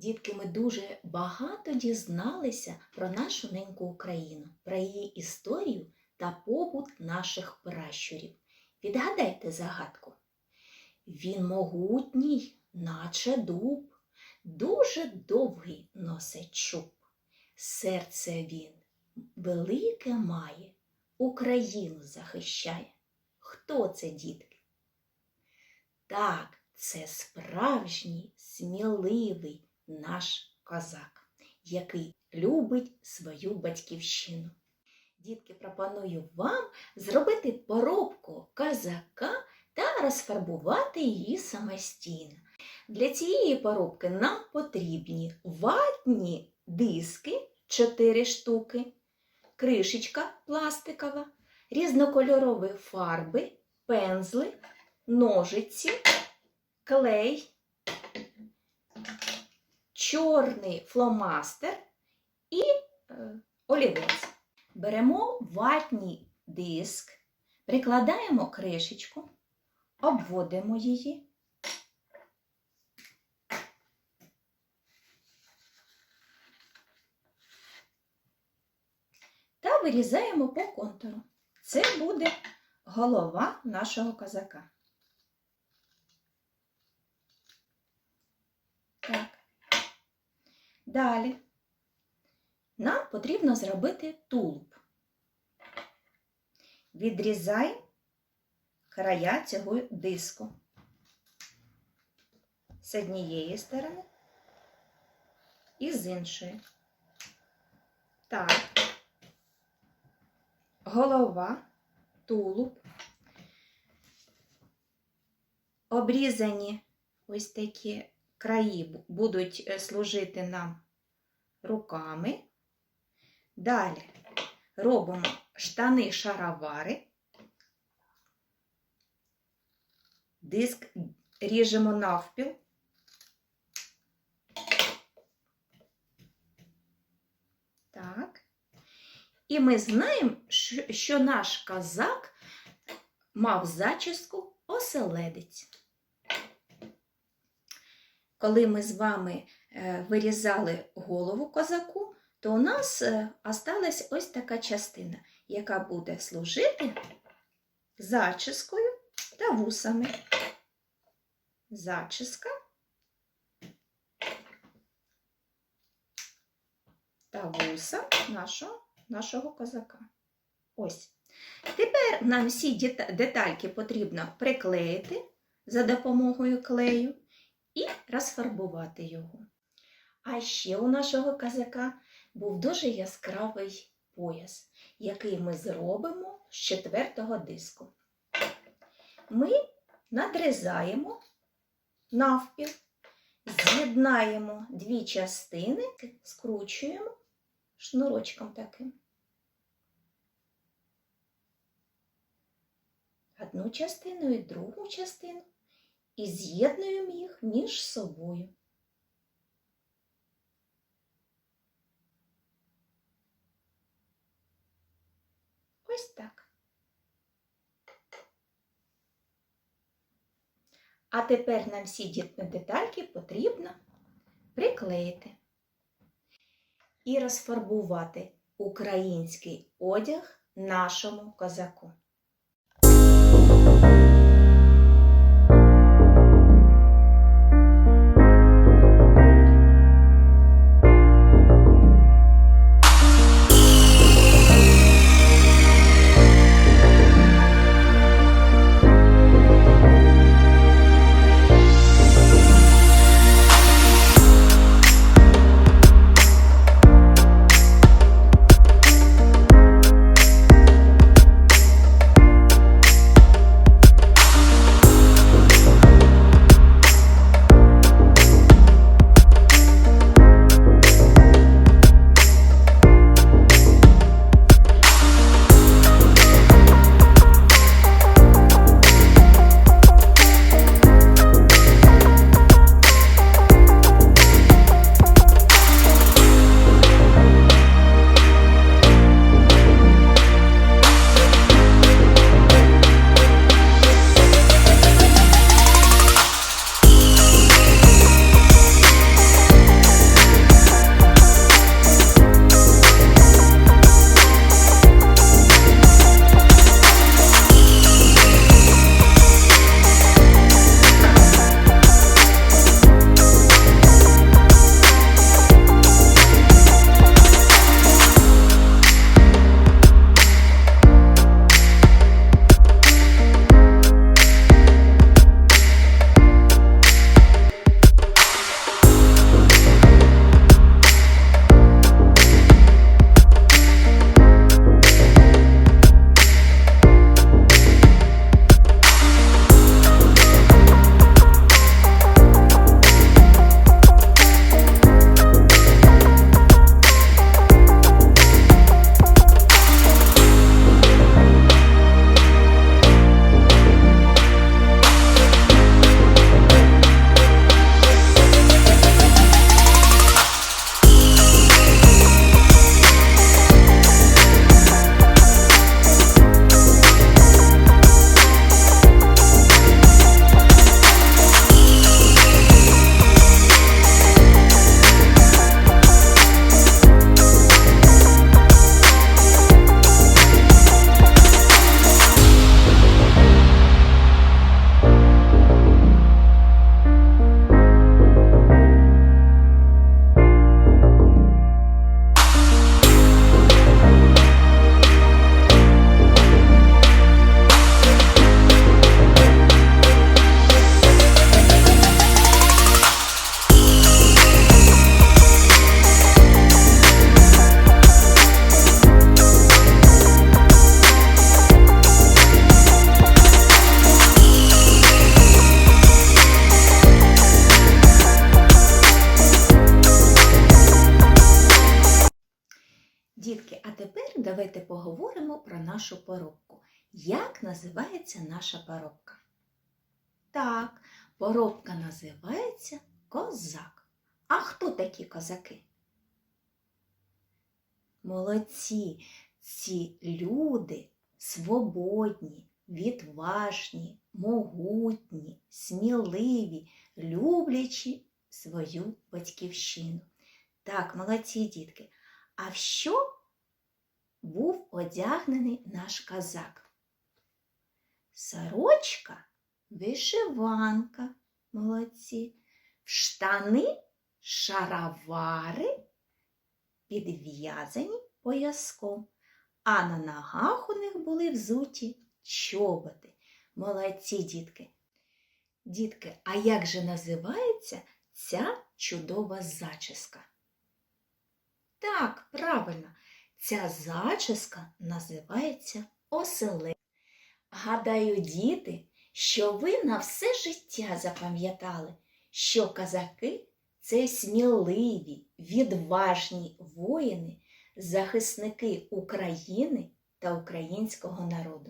Дітки, ми дуже багато дізналися про нашу неньку Україну, про її історію та побут наших пращурів. Відгадайте загадку. Він могутній, наче дуб, дуже довгий носить чуб. Серце він велике має, Україну захищає. Хто це, дітки? Так, це справжній, сміливий наш козак, який любить свою батьківщину. Дітки, пропоную вам зробити поробку козака та розфарбувати її самостійно. Для цієї поробки нам потрібні ватні диски 4 штуки, кришечка пластикова, різнокольорові фарби, пензли, ножиці, клей, чорний фломастер і е, олівець. Беремо ватний диск, прикладаємо кришечку, обводимо її. Та вирізаємо по контуру. Це буде голова нашого козака. Так. Далі нам потрібно зробити тулуб. Відрізай края цього диску з однієї сторони і з іншої. Так, голова, тулуб, обрізані ось такі краї будуть е, служити нам руками. Далі робимо штани шаровари. Диск ріжемо навпіл. Так. І ми знаємо, що- наш козак мав зачіску оселедець. Коли ми з вами е, вирізали голову козаку, то у нас е, осталась ось така частина, яка буде служити зачіскою та вусами. Зачіска та вуса нашого, нашого козака. Ось. Тепер нам всі детальки потрібно приклеїти за допомогою клею і розфарбувати його. А ще у нашого козака був дуже яскравий пояс, який ми зробимо з четвертого диску. Ми надрізаємо навпіл, з'єднаємо дві частини, скручуємо шнурочком таким. Одну частину і другу частину і з'єднуємо їх між собою. Ось так. А тепер нам всі діт- детальки потрібно приклеїти і розфарбувати український одяг нашому козаку. Про нашу поробку. Як називається наша поробка? Так, поробка називається козак. А хто такі козаки? Молодці, ці люди свободні, відважні, могутні, сміливі, люблячі свою батьківщину. Так, молодці дітки. А в що був одягнений наш козак? Сорочка, вишиванка, молодці, штани, шаровари, підв'язані пояском, а на ногах у них були взуті чоботи. Молодці дітки. Дітки, а як же називається ця чудова зачіска? Так, правильно, ця зачіска називається оселе. Гадаю, діти, що ви на все життя запам'ятали, що казаки це сміливі, відважні воїни, захисники України та українського народу.